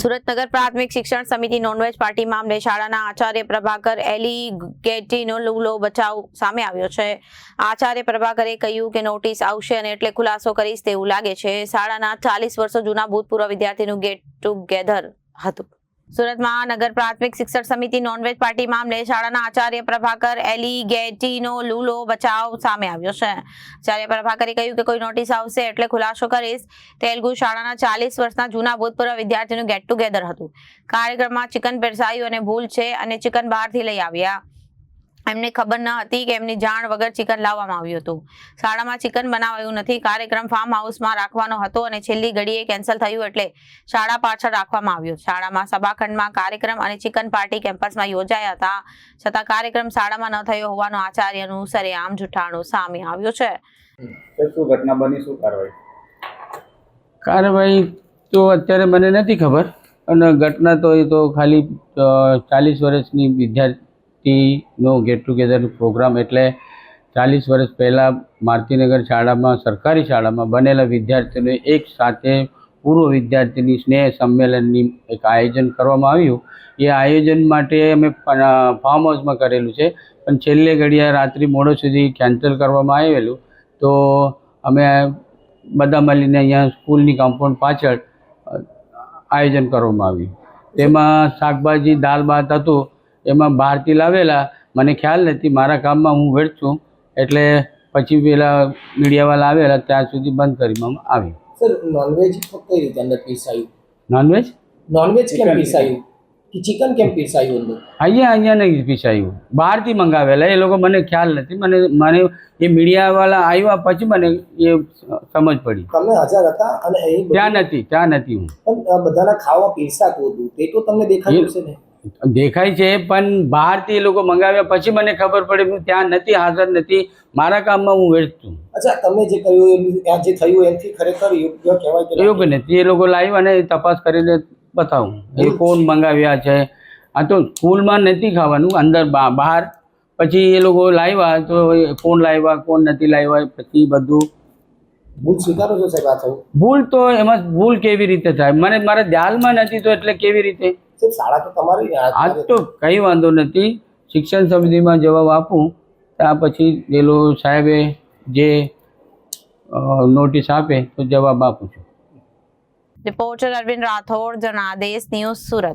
સુરત નગર પ્રાથમિક શિક્ષણ સમિતિ નોનવેજ પાર્ટી મામલે શાળાના આચાર્ય પ્રભાકર એલી એલિગેટીનો લુલો બચાવ સામે આવ્યો છે. આચાર્ય પ્રભાકરે કહ્યું કે નોટિસ આવશે અને એટલે ખુલાસો કરીશ તેવું લાગે છે. શાળાના ચાલીસ વર્ષો જૂના ભૂતપૂર્વ વિદ્યાર્થીનું ગેટ ટુગેધર હતું. સુરતમાં નગર પ્રાથમિક શિક્ષણ સમિતિ નોનવેજ પાર્ટી મામલે શાળાના આચાર્ય પ્રભાકર એલિગેટીનો લૂલો બચાવ સામે આવ્યો છે. આચાર્ય પ્રભાકરે કહ્યું કે કોઈ નોટિસ આવશે એટલે ખુલાસો કરીશ. તેલુગુ શાળાના ચાલીસ વર્ષના જૂના ભૂતપૂર્વ વિદ્યાર્થીનું ગેટ ટુગેધર હતું. કાર્યક્રમમાં ચિકન પીરસાયું અને ભૂલ છે અને ચિકન બહારથી લઈ આવ્યા. એમને ખબર ન હતી કે એમની જાણ વગર ચિકન લાવવામાં આવ્યું હતું. શાળામાં ચિકન બનાવાયું નથી. કાર્યક્રમ ફાર્મ હાઉસમાં રાખવાનો હતો અને છેલ્લી ઘડીએ કેન્સલ થયું એટલે શાળા પાછળ રાખવામાં આવ્યું. શાળામાં સભાખંડમાં કાર્યક્રમ અને ચિકન પાર્ટી કેમ્પસમાં યોજાયા હતા. છતાં કાર્યક્રમ શાળામાં ન થયો હોવાનો આચાર્યનું સરેઆમ જૂઠાણું સામે આવ્યું છે. ઘટના બની? શું કાર્યવાહી? કાર્યવાહી તો અત્યારે મને નથી ખબર. અને ઘટના તો એ તો ખાલી ચાલીસ વર્ષની વિદ્યાર્થીનો ગેટ ટુગેધર પ્રોગ્રામ એટલે ચાલીસ વર્ષ પહેલાં મારુતિનગર શાળામાં, સરકારી શાળામાં બનેલા વિદ્યાર્થીઓને એક સાથે પૂર્વ વિદ્યાર્થીની સ્નેહ સંમેલનની એક આયોજન કરવામાં આવ્યું. એ આયોજન માટે અમે ફાર્મ હાઉસમાં કરેલું છે. પણ છેલ્લે ઘડિયા રાત્રિ મોડો સુધી કેન્સલ કરવામાં આવેલું. તો અમે બધા મળીને અહીંયા સ્કૂલની કમ્પાઉન્ડ પાછળ આયોજન કરવામાં આવ્યું. તેમાં શાકભાજી દાળ ભાત હતું. એમાં બહારથી લાવેલા મને ખ્યાલ નથી મારા કામમાં હું વેઠ છું એટલે પછી પેલા મીડિયાવાળા આવેલા ત્યાં સુધી બંધ કરવામાં આવી. સર નોનવેજ કઈ રીતે અંદર પીસાયું નોનવેજ નોનવેજ કેમ પીસાયું કે ચિકન કેમ પીસાયું અંદર? અહીંયા અહીંયા નહીં પીસાયું બહારથી મંગાવેલા એ લોકો મને ખ્યાલ નથી મને મને એ મીડિયાવાળા આવ્યા પછી મને એ સમજ પડી. તમે હાજર હતા અને ત્યાં નથી ત્યાં નથી હું. બધાના ખાવા પીરસાતું હતું તે તો તમને દેખાયું છે ને? દેખાય છે પણ બહારથી એ લોકો મંગાવ્યા પછી મને ખબર પડી હું ત્યાં નથી હાજર નથી. મારા કામમાં હું વ્યસ્ત છું. અચ્છા તમે જે કહ્યું આ જે થયું એમથી ખરેખર યોગ્ય કહેવાય કે નથી એ લોકો લાવ્યું અને તપાસ કરીને બતાવું. એ કોણ મંગાવ્યા છે. આ તો સ્કૂલમાં નથી ખાવાનું અંદર બહાર. પછી એ લોકો લાવ્યા તો કોણ લાવ્યા કોણ નથી લાવ્યા પછી બધું ભૂલ સ્વીકારો છો સાહેબ આ થયું ભૂલ તો એમાં ભૂલ કેવી રીતે થાય? મને મારા ધ્યાનમાં નથી તો એટલે કેવી રીતે? શાળા તો તમારી ને આજ તો કંઈ વાંધો નથી. શિક્ષણ સમિતિમાં જવાબ આપું. ત્યાં પછી પેલો સાહેબે જે નોટિસ આપે તો જવાબ આપું છું. Reporter Arvind Rathod Janadesh news Surat.